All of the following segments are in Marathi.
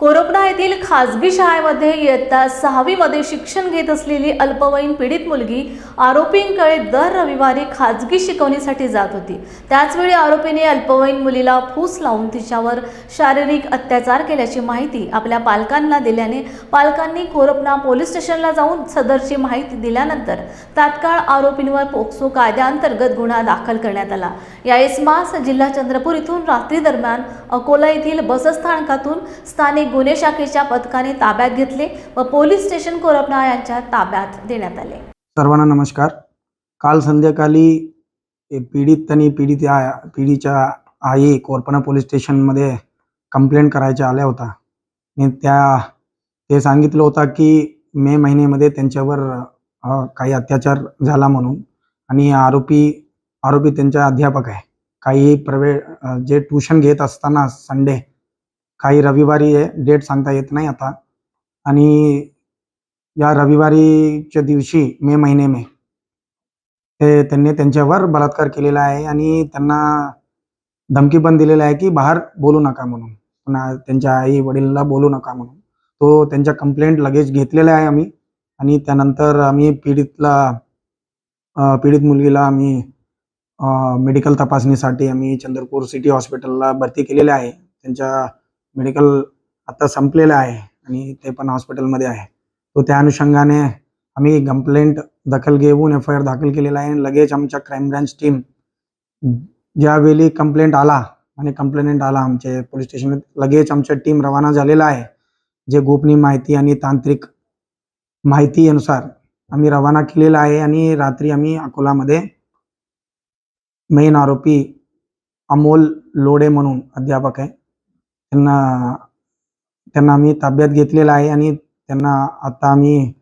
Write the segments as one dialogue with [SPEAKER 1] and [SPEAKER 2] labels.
[SPEAKER 1] कोरोपना येथील खासगी शाळेमध्ये इयत्ता सहावीमध्ये शिक्षण घेत असलेली अल्पवयीन पीडित मुलगी आरोपींकडे दर रविवारी खाजगी शिकवणीसाठी जात होती. त्याचवेळी आरोपीने अल्पवयीन मुलीला फूस लावून तिच्यावर शारीरिक अत्याचार केल्याची माहिती आपल्या पालकांना दिल्याने पालकांनी कोरपणा पोलीस स्टेशनला जाऊन सदरची माहिती दिल्यानंतर तात्काळ आरोपींवर पोक्सो कायद्याअंतर्गत गुन्हा दाखल करण्यात आला. या इसमास जिल्हा चंद्रपूर इथून रात्री दरम्यान अकोला येथील बसस्थानकातून स्थानिक गुन्हे शाखेच्या पथकाने ताब्यात घेतले व पोलीस स्टेशन कोरपणा यांच्या ताब्यात देण्यात आले.
[SPEAKER 2] सर्वांना नमस्कार. काल संध्याकाळी पीडित आणि पीडित या पीडीच्या आई कोरपणा पोलीस स्टेशनमध्ये कंप्लेंट करायच्या आल्या होता त्या ते सांगितलं होता की मे महिन्यामध्ये त्यांच्यावर काही अत्याचार झाला म्हणून आणि आरोपी आरोपी त्यांच्या अध्यापक आहे. काही प्रवे जे ट्यूशन घेत असताना संडे काही रविवारी डेट सांगता येत नाही आता. आणि या रविवारीच्या दिवशी मे महिने मे ते त्यांनी त्यांच्यावर बलात्कार केलेला आहे आणि त्यांना धमकी पण दिलेला आहे की बाहेर बोलू नका म्हणून. पुन्हा त्यांच्या आई वडिलांना बोलू नका म्हणून. तो त्यांच्या कंप्लेंट लगेच घेतलेला आहे आम्ही. आणि त्यानंतर आम्ही पीडितला पीडित मुलगीला आम्ही मेडिकल तपासणीसाठी आम्ही चंद्रपूर सिटी हॉस्पिटलला भरती केलेले आहे. त्यांच्या मेडिकल आता संपलेलं आहे आणि ते पण हॉस्पिटलमध्ये आहे. तो त्या अनुषंगाने आम्ही कंप्लेंट दखल घेऊन एफ आय आर दाखल केलेला आहे. लगेच आमच्या क्राईम ब्रांच टीम ज्यावेळी कंप्लेंट आला आणि कंप्लेंट आला आमचे पोलीस स्टेशन लगेच आमच्या टीम रवाना झालेला आहे. जे गोपनीय माहिती आणि तांत्रिक माहितीनुसार आम्ही रवाना केलेला आहे आणि रात्री आम्ही अकोलामध्ये मेन आरोपी अमोल लोडे म्हणून अध्यापक आहे. त्यांना त्यांना आम्ही ताब्यात घेतलेला आहे आणि त्यांना आता आम्ही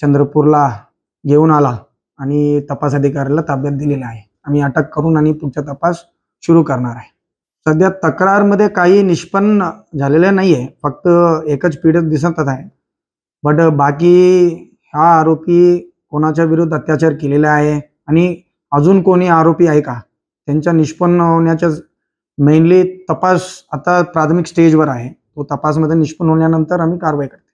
[SPEAKER 2] चंद्रपूरला घेऊन आला आणि तपास अधिकाऱ्याला ताब्यात दिलेला आहे. आम्ही अटक करून आणि पुढचा तपास सुरू करणार आहे. सध्या तक्रारमध्ये काही निष्पन्न झालेलं नाही आहे फक्त एकच पीडित दिसतच आहे. बट बाकी हा आरोपी कोणाच्या विरुद्ध अत्याचार केलेला आहे आणि अजून कोणी आरोपी आहे का? त्यांच्या निष्पन्न होण्याच्या मेनली तपास आता प्राथमिक स्टेजवर आहे. तो तपासमध्ये निष्पन्न होण्यानंतर आम्ही कारवाई करतो.